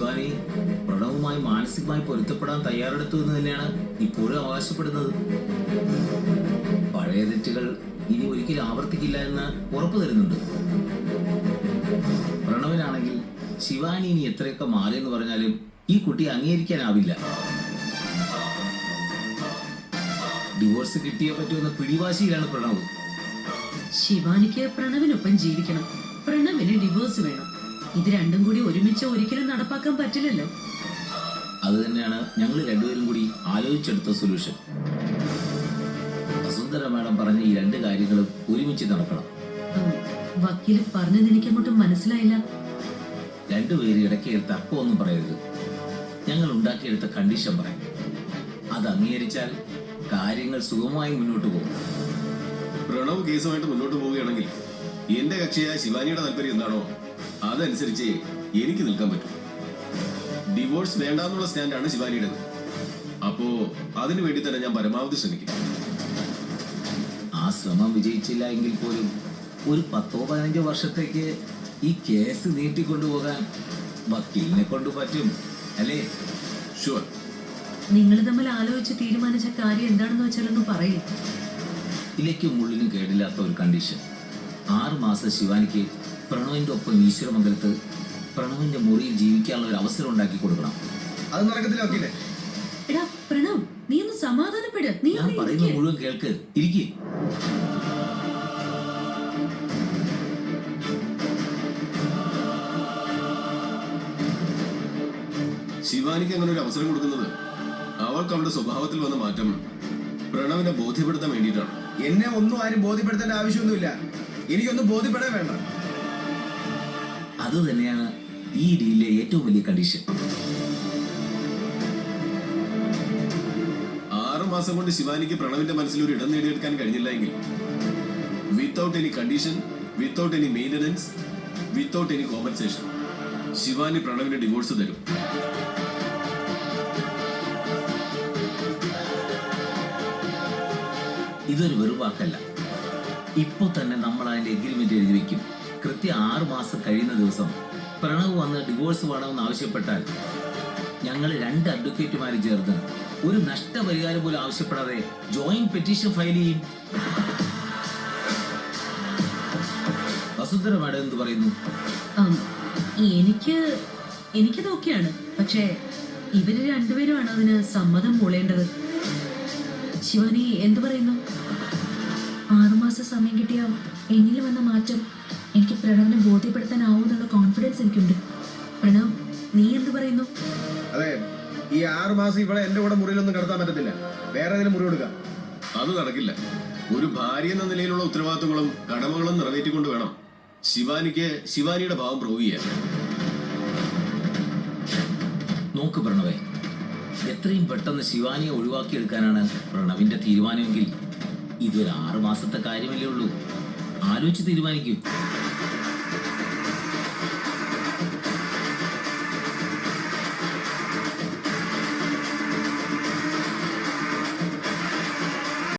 ശിവാനി പ്രണവുമായി മാനസികമായി പൊരുത്തപ്പെടാൻ തയ്യാറെടുത്തു എന്ന് തന്നെയാണ് ഇപ്പോഴും അവകാശപ്പെടുന്നത്. പഴയ തെറ്റുകൾ ഇനി ഒരിക്കലും ആവർത്തിക്കില്ല എന്ന് ഉറപ്പു തരുന്നുണ്ട്. പ്രണവിനാണെങ്കിൽ ശിവാനി ഇനി എത്രയൊക്കെ മാറിയെന്ന് പറഞ്ഞാലും ഈ കുട്ടി അംഗീകരിക്കാനാവില്ല. ഡിവോഴ്സ് കിട്ടിയേ പറ്റുമെന്ന പിടിവാശിയിലാണ് പ്രണവ്. ശിവാനിക്ക് പ്രണവിനൊപ്പം ജീവിക്കണം. പ്രണവിന് ഡിവോഴ്സ് വേണം. ഇത് രണ്ടും കൂടി ഒരുമിച്ച് ഒരിക്കലും നടപ്പാക്കാൻ പറ്റില്ലല്ലോ. അത് തന്നെയാണ് ഞങ്ങൾ രണ്ടുപേരും കൂടി ആലോചിച്ചെടുത്ത സൊല്യൂഷൻ വസുന്ധര മാഡം പറഞ്ഞ ഈ രണ്ട് കാര്യങ്ങളും ഒരുമിച്ച് നടക്കണം. വക്കീൽ വക്കീൽ പറഞ്ഞത് എനിക്ക് അങ്ങോട്ടും മനസ്സിലായില്ല രണ്ടുപേരും ഇടയ്ക്ക് തർക്കമൊന്നും പറയരുത്. ഞങ്ങൾ ഉണ്ടാക്കിയെടുത്ത കണ്ടീഷൻ പറയാം. അത് അംഗീകരിച്ചാൽ കാര്യങ്ങൾ സുഗമമായി മുന്നോട്ട് പോകും. പ്രണവ് കേസുമായിട്ട് മുന്നോട്ട് പോവുകയാണെങ്കിൽ എന്റെ കക്ഷിയായ ശിവാനിയുടെ താല്പര്യം എന്താണോ അതനുസരിച്ച് എനിക്ക് നിൽക്കാൻ പറ്റും. ഡിവോഴ്സ് വേണ്ടാന്നുള്ള സ്റ്റാൻഡാണ് ശിവാനിയുടെ അപ്പോ അതിനു വേണ്ടി തന്നെ ഞാൻ പരമാവധി ശ്രമിക്കും. ആ ശ്രമം വിജയിച്ചില്ല എങ്കിൽ പോലും ഒരു പത്തോ പതിനഞ്ചോ വർഷത്തേക്ക് ഈ കേസ് നീട്ടിക്കൊണ്ടുപോകാൻ വക്കീലിനെ കൊണ്ട് പറ്റും അല്ലേ? ഷുവർ നിങ്ങൾ തമ്മിൽ ആലോചിച്ച് തീരുമാനിച്ച കാര്യം എന്താണെന്ന് വെച്ചാലൊന്നും പറയില്ല ഇലയ്ക്കും മുള്ളിനും കേടില്ലാത്ത ഒരു കണ്ടീഷൻ ആറ് മാസം ശിവാനിക്ക് പ്രണവിന്റെ ഒപ്പം ഈശ്വരമംഗലത്ത് പ്രണവിന്റെ മുറിയിൽ ജീവിക്കാനുള്ള ഒരു അവസരം ഉണ്ടാക്കി കൊടുക്കണം. അത് നടക്കത്തില്ല എടാ പ്രണവ് നീ ഒന്ന് സമാധാനപ്പെട്. നീ ഞാൻ പറയുന്ന മുഴുവൻ കേൾക്ക്. ഇരിക്കേ. ശിവാനിക്ക് അങ്ങനെ ഒരു അവസരം കൊടുക്കുന്നത് അവൾക്ക് അവളുടെ സ്വഭാവത്തിൽ വന്ന മാറ്റം പ്രണവിനെ ബോധ്യപ്പെടുത്താൻ വേണ്ടിയിട്ടാണ്. എന്നെ ഒന്നും ആരും ബോധ്യപ്പെടുത്തേണ്ട ആവശ്യമൊന്നുമില്ല. എനിക്കൊന്നും ബോധ്യപ്പെടാൻ വേണ്ട. അത് തന്നെയാണ് ഈ ഡീലിലെ ഏറ്റവും വലിയ കണ്ടീഷൻ ആറ് മാസം കൊണ്ട് ശിവാനിക്ക് പ്രണവിന്റെ മനസ്സിൽ ഒരു ഇടം നേടിയെടുക്കാൻ കഴിഞ്ഞില്ല എങ്കിൽ without any condition without any maintenance without any compensation Shivani പ്രണവിന്റെ divorce തരും. ഇതൊരു വെറുവാക്കല്ല. ഇപ്പൊ തന്നെ നമ്മൾ അതിന്റെ എഗ്രിമെന്റ് എഴുതി വെക്കും. കൃത്യം ആറ് മാസം കഴിയുന്ന ദിവസം പ്രണവ് വന്ന് ഡിവോഴ്സ് വേണമെന്ന് ആവശ്യപ്പെട്ടാൽ ഞങ്ങൾ രണ്ട് അഡ്വക്കേറ്റുമാർ ചേർന്ന് ഒരു നഷ്ടപരിഹാരം പോലും ആവശ്യപ്പെടാതെ ജോയിന്റ് പെറ്റീഷൻ ഫയൽ ചെയ്യും. വസുന്ധര മാഡം എന്ത് പറയുന്നു? എനിക്ക് എനിക്കത് ഓക്കെയാണ്. പക്ഷേ ഇവർ രണ്ടുപേരുമാണ് അതിന് സമ്മതം മൂളേണ്ടത് ശിവാനി എന്തു പറയുന്നു? ആറുമാസം സമയം കിട്ടിയ എന്നിൽ വന്ന മാറ്റം എനിക്ക് പ്രണവിനെ ബോധ്യപ്പെടുത്താനാവുമെന്നുള്ള കോൺഫിഡൻസ് എനിക്കുണ്ട്. പ്രണവ് നീ എന്ത് പറയുന്നു? അതെ ഈ ആറു മാസം ഇവിടെ എന്റെ കൂടെ മുറിയിലൊന്നും കടത്താൻ പറ്റത്തില്ല. വേറെ ഏതെങ്കിലും മുറി കൊടുക്കാം. അത് നടക്കില്ല. ഒരു ഭാര്യ എന്ന നിലയിലുള്ള ഉത്തരവാദിത്തങ്ങളും കടമകളും നിറവേറ്റിക്കൊണ്ട് വേണം. ശിവാനിക്ക് ശിവാനിയുടെ ഭാവം പ്രൂവ് ചെയ്യാൻ. നോക്ക് പ്രണവേ എത്രയും പെട്ടെന്ന് ശിവാനിയെ ഒഴിവാക്കിയെടുക്കാനാണ് പ്രണവിന്റെ തീരുമാനമെങ്കിൽ ഇതൊരു ആറു മാസത്തെ കാര്യമല്ലേ ഉള്ളൂ. ആലോചിച്ച് തീരുമാനിക്കൂ.